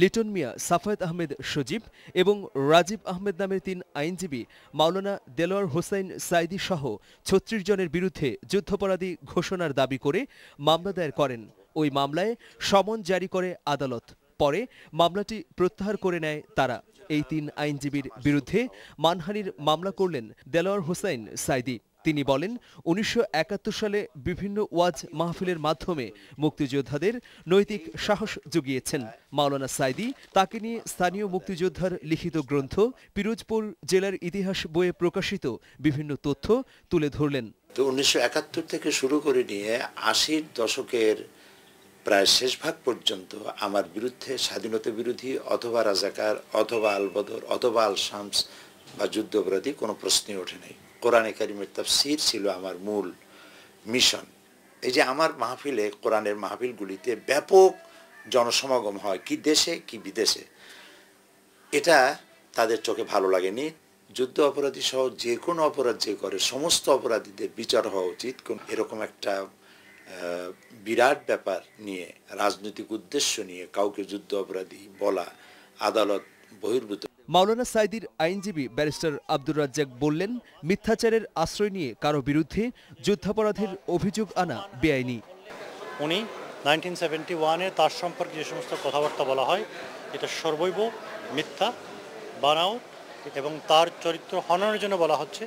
লিটন মিয়া, সাফায়েত আহমেদ সজীব এবং রাজীব আহমেদ নামের তিন আইনজীবী মাওলানা দেলোয়ার হোসাইন সাইদি সহ ছত্রিশ জনের বিরুদ্ধে যুদ্ধাপরাধী ঘোষণার দাবি করে মামলা দায়ের করেন। ওই মামলায় সমন জারি করে আদালত। পরে মামলাটি প্রত্যাহার করে নেয় তারা। এই তিন আইনজীবীর বিরুদ্ধে মানহানির মামলা করলেন দেলোয়ার হোসাইন সাইদি তিনি বলেন, উনিশশো একাত্তর সালে বিভিন্ন ওয়াজ মাহফিলের মাধ্যমে মুক্তিযোদ্ধাদের নৈতিক সাহস জুগিয়েছেন। মাওলানা সাইদি তাকে নিয়ে স্থানীয় মুক্তিযোদ্ধার লিখিত গ্রন্থ পিরোজপুর জেলার ইতিহাস বইয়ে প্রকাশিত বিভিন্ন তথ্য তুলে ধরলেন। তো উনিশশো একাত্তর থেকে শুরু করে নিয়ে আশির দশকের প্রায় শেষ ভাগ পর্যন্ত আমার বিরুদ্ধে স্বাধীনতা বিরোধী অথবা রাজাকার, অথবা আলবদর, অথবা আল শামস বা যুদ্ধ অপরাধী কোনো প্রশ্নই ওঠে নাই। কোরআনে কারিমের তাফসির ছিল আমার মূল মিশন। এই যে আমার মাহফিলে, কোরআনের মাহফিলগুলিতে ব্যাপক জনসমাগম হয়, কি দেশে, কি বিদেশে। এটা তাদের চোখে ভালো লাগেনি। যুদ্ধ অপরাধী সহ যে কোনো অপরাধ যে করে, সমস্ত অপরাধীদের বিচার হওয়া উচিত। কোন- এরকম একটা বিরাট ব্যাপার নিয়ে, রাজনৈতিক উদ্দেশ্য নিয়ে কাউকে যুদ্ধ অপরাধী বলা, আদালত বহির্ভূত মাওলানা সাইদির আইনজীবী ব্যারিস্টার আব্দুর রাজ্জাক বললেন, মিথ্যাচারের আশ্রয় নিয়ে কারও বিরুদ্ধে যুদ্ধাপরাধের অভিযোগ আনা বেআইনি। উনি নাইনটিন সেভেন্টি ওয়ানে তার সম্পর্কে যে সমস্ত কথাবার্তা বলা হয়, এটা সর্বৈব মিথ্যা, বানাও এবং তার চরিত্র হননের জন্য বলা হচ্ছে।